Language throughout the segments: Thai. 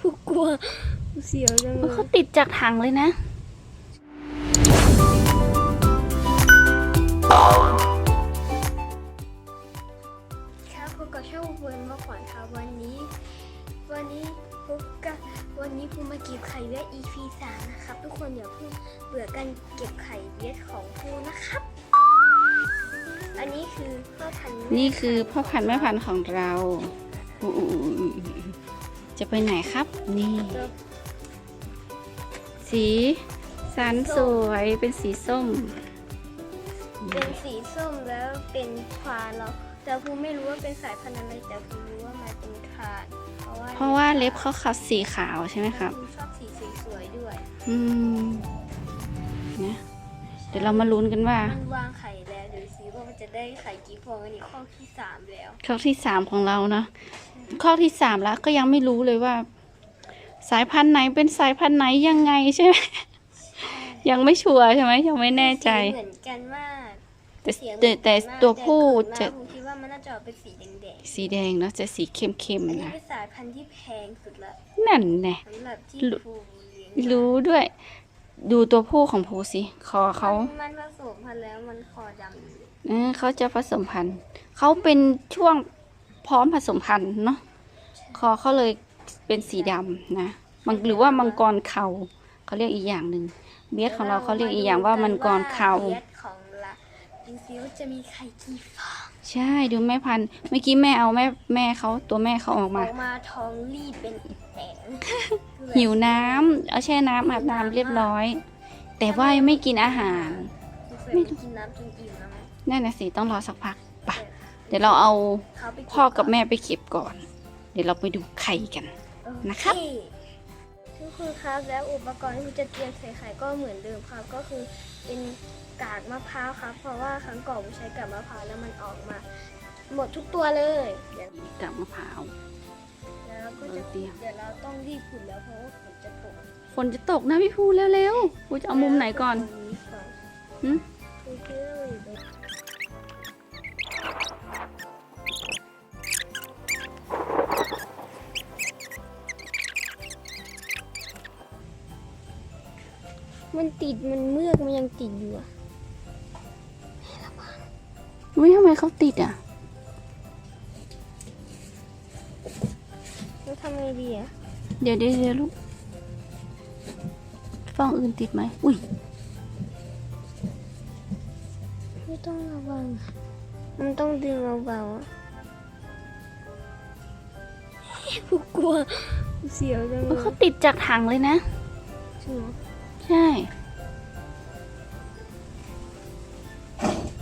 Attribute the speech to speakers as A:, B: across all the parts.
A: กูกลัวกูเสียวจังเลย
B: เขาติดจากถังเลยนะ
A: ครับพบกับช่องเวิร์นมาขวัญครับวันนี้ วันนี้พบกับวันนี้ภูมาเก็บไข่เวียด EP สามนะครับ ทุกคนอย่าเพิ่งเบื่อกันเก็บไข่เวียดของภูนะครับ อันนี้คือพ่อพันธุ์แม่
B: นี่คือพ่อพันธุ์แม่พันธุ์ของเราอู้อู้อู้อู้อู้ จะไปไหนครับ นี่ สีสันสวยเป็นสีส้ม
A: เป็นสีส้มแล้วเป็นควานเราแต่ภูไม่รู้ว่าเป็นสายพันธุ์อะไรแต่ภูรู้ว่ามันเป็นคานเพราะว่า
B: เพราะว่าเล็บเขาขับสีขาวใช่ไหมครับ
A: ภูชอบสีสวยๆด้วย
B: อืมนะเดี๋ยวเรามาลุ้นกันว่า
A: มันวางไข่แล้วเดี๋ยวสิว่ามันจะได้ไข่กี่ฟองอันนี้ข้อที่สามแล้ว
B: ข้อที่สามของเราเนาะ ข้อที่สามแล้วก็ยังไม่รู้เลยว่า สายพันธุ์ไหนเป็นสายพันธุ์ไหนยังไงใช่ไหมยังไม่ชัวร์ใช่ไหมยังไม่แน่ใจ
A: เหมือนกันมาก
B: แต่
A: เสียง
B: แต่แต่
A: เหมือนกันมาก
B: ตัวผู้
A: แต่
B: จะ
A: เกิดมาภูคิดว่ามันน่าจะออกเป็นสีแดง
B: สีแดงเนาะจะสีเข้ม
A: ๆอัน
B: ๆ
A: นี้
B: นะ
A: เป็นสายพันธุ์ที่แพงสุดละ
B: นั่นแน่
A: สำหรับที่
B: รู้
A: ภูเลี้ยง
B: รู้ด้วย ดูตัวผู้ของภูสิคอเขา
A: มันมันผสมพันธุ์แล้วมันคอดำ
B: เออเขาจะผสมพันธุ์ เขาเป็นช่วงพร้อมผสมพันธุ์เนาะ คอเขาเลยเป็นสีดำนะมังหรือว่ามังกรเขาเขาเรียกอีกอย่างหนึ่งเบียดของเราเขาเรียกอีกอย่างว่ามังกรเขา
A: เบียดของละดูซิว่าจะมีไข่กี่ฟอง
B: ใช่ดูแม่พันธุ์เมื่อกี้แม่เอาแม่แม่เขาตัวแม่เขาออก
A: อ
B: มา
A: อกมาท้องรีบเป็นแสง
B: หิวน้ำเอาแช่น้ำอาบน้ำเรียบร้อย แต่ว่ายังไม่กินอาหาร
A: ไม่กินน้ำจนอิ่มแล้วไหม
B: นั่นนะสิต้องรอสักพักปะเดี๋ยวเราเอา
A: เขาไปเพ่
B: อกับแม่ไปเก็บก่อน เดี๋ยวเราไปดูไข่กันนะครับ
A: โอเทุกคนครับแล้วอุปกรณ์ที่คุณจะเตรียมใส่ไข่ก็เหมือนเดิมครับ ก็คือเป็นกากมะพร้าวครับ เพราะว่าครั้งก่อนผมใช้กากมะพร้าวแล้วมันออกมา หมดทุกตัวเลยเดี๋ยว
B: กับมะพร้าว
A: แล้วเราก็จะ
B: เออเตรียม
A: เดี๋ยวเราต้องรีบขุดแล้วเพราะว่าฝนจะตก
B: ฝนจะตกนะพี่ภูเร็วๆภูจะเอามุมไหนก่อน
A: ตรงนี้ก่อน
B: หึ
A: คื มันติดมันเมือกมันยังติดอยู่อะ
B: อุ้ยทำไมเขาติดอะ
A: แล้วทำไงดีอะ
B: เดี๋ยวเดี๋ยวเดี๋ยวลูกฟองอื่นติดไหมอุ้ย
A: ไม่ต้องระวังอะมันต้องดึงเบาๆอะกูกลัวกูเสียวจังเลย
B: เขาติดจากถังเลยนะ
A: จริงเหรอ
B: ใช่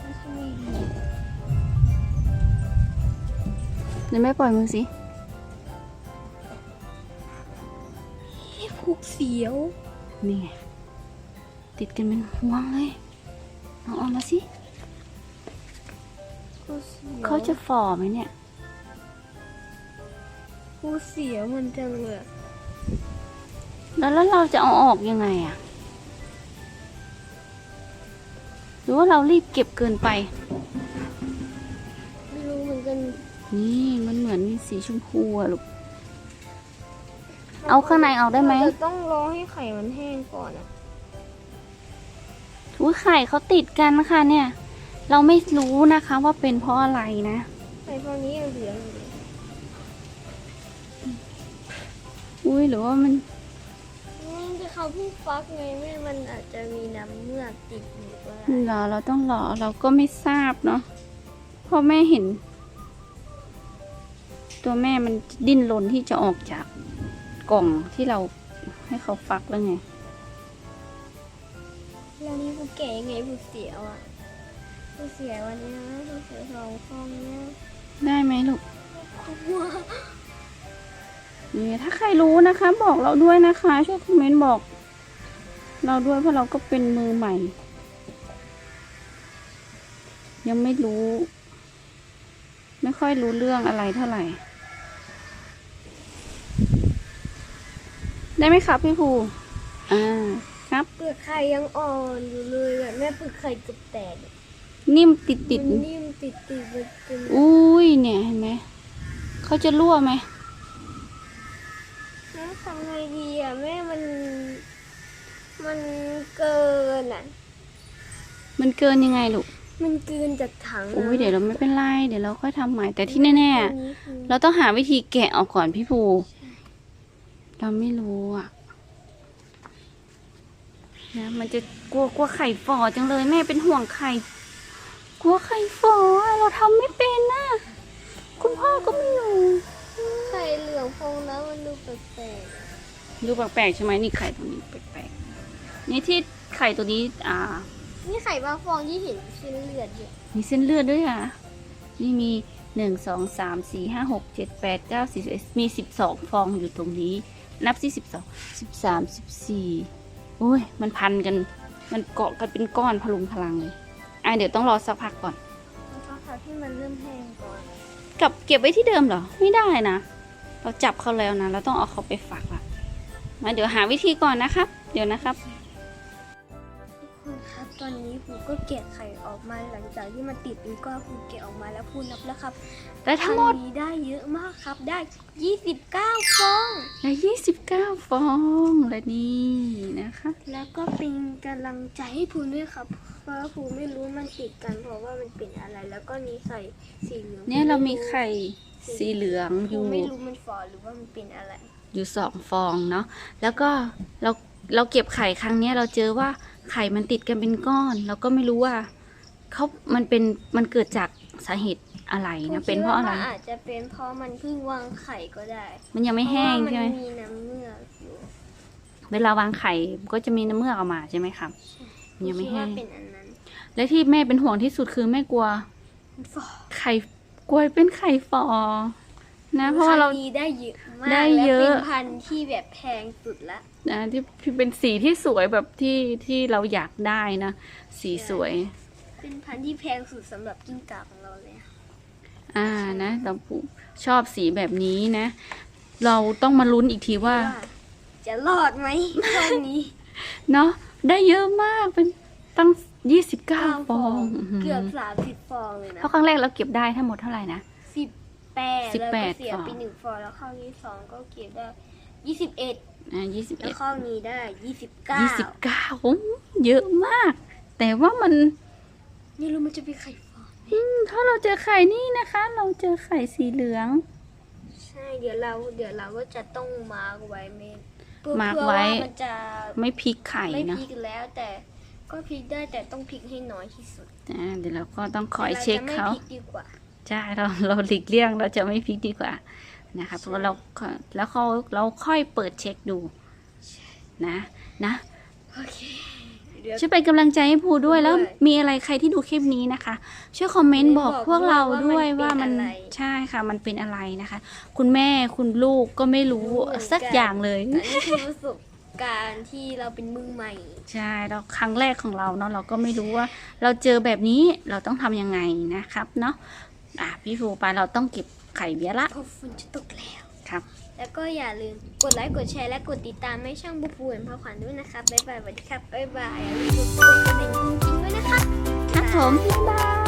A: แล้วทำไงดี
B: เดี๋ยวแม่ปล่อยมือสิ
A: ผูกเสียว
B: นี่ไง ติดกันเป็นห่วงเลยเอาออกมาสิ
A: กูเสียว
B: เขาจะฝ่อไหมเนี่ย
A: กูเสียวมันจังเลยอะ
B: แล้วแล้วเราจะเอาออกยังไงอะ รือว่าเรารีบเก็บเกินไป
A: ไม่รู้เหมือนกัน
B: นี่มันเหมือนมีสีชมพูอะลูก เอาข้างในออกได้ไหม
A: เราจะต้องรอให้ไข่มันแห้งก่อนอะ
B: อุ้ยไข่เขาติดกันนะคะเนี่ย เราไม่รู้นะคะว่าเป็นเพราะอะไรนะ
A: ไข่พวกนี้ยังเหลืองอยู่เลย
B: อุ้ยหรือว่ามัน
A: อืมแต่ เขาเพิ่งฟักไงแม่มันอาจจะมีน้ำเมือกติดอยู่ก็ได้
B: รอเราต้องรอเราก็ไม่ทราบเนาะเพราะแม่เห็น ตัวแม่มันดิ้นรนที่จะออกจากกล่องที่เราให้เขาฟักแล้วไง
A: แล้วนี่กูแก่ยังไงกูเสียวอะกูเสียวันนี้นะกูเสียสองฟองเนี่ย
B: ได้ไหมลูก
A: กลัว
B: นี่ถ้าใครรู้นะคะ บอกเราด้วยนะคะ ช่วยคอมเมนต์บอก เราด้วยเพราะเราก็เป็นมือใหม่ ยังไม่รู้ ไม่ค่อยรู้เรื่องอะไรเท่าไหร่ ได้ไหมครับพี่ภูอ่าครับ
A: เปลือกไข่ยังอ่อนอยู่เลยแบบแม่เปลือกไข่เกือบแตกอะ
B: นิ่มติดติด
A: มันนิ่มติดติดๆมันเป็น
B: อุ้ยเนี่ยเห็นไหมเขาจะรั่วไหม
A: มแล้ว ทำไงดีอะแม่มันมันเกินอะ
B: มันเกินยังไงลูก
A: มันเกินจากถัง
B: อุ้ยเดี๋ยวเราไม่เป็นไร เดี๋ยวเราค่อยทำใหม่ แต่ที่แน่
A: อันนี้คือ
B: ๆ เราต้องหาวิธีแกะออกก่อนพี่ภู เราไม่รู้อะนะมันจะกลัวกลัวไข่ฟอจังเลยแม่เป็นห่วงไข่ กลัวไข่ฟออะเราทำไม่เป็นนะคุณพ่อก็ไม่อยู่
A: ไข่ เหลืองฟองน้ำมันดูแปลก
B: ดูแปลกๆใช่ไหมนี่ไข่ตรงนี้แปลกๆนี่ที่ไข่ตัวนี้ อ่า
A: ๆนี่ไข่บางฟองที่เห็นเส้นเลือดอยู่
B: มีเส้นเลือดด้วยอะ นี่มีหนึ่งสองสามสี่ห้าหกเจ็ดแปดเก้าสิบมีสิบสองฟองอยู่ตรงนี้ นับสิสิบสองสิบสามสิบสี่โอ้ย มันพันกัน มันเกาะกันเป็นก้อนพลุงพลังเลย อะเดี๋ยวต้องรอสักพักก่อน
A: แล้วก็ค่ะที่มันเริ่มแห้งก่อน
B: กับเก็บไว้ที่เดิมเหรอ ไม่ได้นะ เราจับเขาแล้วนะ เราต้องเอาเขาไปฝักละมาเดี๋ยวหาวิธีก่อนนะครับ เดี๋ยวนะครับ
A: ทุกคนครับ ตอนนี้ผูก็แกะไข่ออกมาหลังจากที่มันติดเป็นก้อนผูแกะออกมาแล้วผูนับแล้วครับ
B: ได้ทั้งหมด
A: ครั้นี้ได้เยอะมากครับ ได้ 29 ฟอง
B: ได้ยี่สิบเก้าฟองและนี่นะคะ
A: แล้วก็เป็นกำลังใจให้พูด้วยครับเพ ราะว่าพูไม่รู้มันติดกันเพราะว่ามันเป็นอะไร แล้วก็มีไข่สีเหลือง
B: เนี่ยเรามีไข่สีเหลืองอ
A: พู
B: ยู่
A: ไม่รู้มันฝ่อหรือว่ามันเป็นอะไร
B: อยู่สองฟองเนาะแล้วก็เราเราเก็บไข่ครั้งเนี้ยเราเจอว่าไข่มันติดกันเป็นก้อน เราก็ไม่รู้ว่าเขามันเป็นมันเกิดจากสาเหตุอะไรนะเป็นเพราะอะไร
A: ผมคิดว่มันอาจจะเป็นเพราะมันเพิ่งวางไข่ก็ได้
B: มันยังไม่แห้ง
A: เพราะ
B: ใช่ไหม
A: ว่ามันมีน้ำเมือกอยู่
B: เวลาวางไข่ก็จะมีน้ำเมือกออกมาใช่ไหมครับมันยังไม่
A: คิด
B: แห้
A: ว่าง เป็นอันนั้น
B: และที่แม่เป็นห่วงที่สุดคือแม่กลัว
A: มันฝ่อ
B: ไข่กลัวเป็นไข่ฟอนะ เพราะว่าเรา
A: คงนี้ได้เยอะมาก
B: ได้
A: และ
B: เยอะ
A: เป็นพันธุ์ที่แบบแพงสุดละ
B: นะที่ที่เป็นสีที่สวยแบบที่ที่เราอยากได้นะ สีสวย
A: เป็นพันธุ์ที่แพงสุดสำหรับกิ้งก่าของเราเลยอะ
B: อ่านะเราชอบสีแบบนี้นะ เราต้องมาลุ้นอีกทีว่า
A: ว่าจะรอดไหมตอนนี้
B: เนาะได้เยอะมากเป็นตั้ง ยี่สิบเก้าฟองอื้อหือ
A: เกือบสามสิบฟองเลยนะ
B: เพราะครั้งแรกเราเก็บได้ทั้งหมดเท่าไหร่นะ
A: สิบแปด
B: สิบ
A: แล้ว
B: แป
A: ก็
B: ด
A: เสีย
B: ฟอง
A: ไปหนึ่งฟองแล้วข้าวที่สองก็เก็บได้ยี่สิบเอ็ด
B: อ่ายี่สิบ
A: แล้
B: เอ็
A: ว
B: ด
A: ข้าวนี้ได้ยี่สิบเก้า
B: ยี่สิบเก้าเยอะมาก แต่ว่ามัน
A: นี่รู้มันจะเป็นไข่ฟอง
B: อืมถ้าเราเจอไข่นี่นะคะ เราเจอไข่สีเหลือง
A: ใช่เดี๋ยวเรา เดี๋ยวเราก็จะต้องมาร์กไว้เมนเพื่อ
B: มาร์ค
A: เพื่อ
B: ไว้
A: ว่ามันจะ
B: ไม่พลิกไข่
A: ไม่
B: นะ
A: พลิกแล้วแต่ ก็พลิกได้แต่ต้องพลิกให้น้อยที่สุด
B: อ่าเดี๋ยวเราก็ต้องคอยเช็คเขา
A: แต่รจะไม่พลิกดีกว่า
B: ใช่เราเราหลีกเลี่ยงเราจะไม่พลิกดีกว่านะคะเพราะว่าเราแล้วเขาเราค่อยเปิดเช็คดูนะนะ
A: โอเคเดี๋ยว
B: ช่วยเป็นกำลังใจให้ภูด้วยแล้ว
A: ด้วย
B: มีอะไรใครที่ดูคลิปนี้นะคะ ช่วยคอมเมนต์บอก
A: บอก
B: พวกเราด้วย
A: ด้วย
B: ว่า
A: ว่ามั
B: มัน
A: นเป็นอะไร
B: ใช่ค่ะมันเป็นอะไรนะคะ คุณแม่คุณลูกก็ไม่รู้
A: รู้เหมือนกัน
B: สักอย่างเลย
A: อันนี้คือประสบ การณ์ที่เราเป็นมือใหม่
B: ใช่เราครั้งแรกของเราเนาะเราก็ไม่รู้ว่า เราเจอแบบนี้เราต้องทำยังไงนะครับเนาะอะพี่ภูไปเราต้องเก็บไข่เบี้ยละ
A: เพราะฝนจะตกแล้ว
B: ครับ
A: แล้วก็อย่าลืมกดไลค์กดแชร์และกดติดตามให้ช่องบุกบูนพ่อขวัญด้วยนะครับบ๊ายบายสวัสดีครับบ๊ายบายอย่าลืมกดกระดิ่งจริงๆด้วยนะครับ
B: ครับผมบ๊ายบาย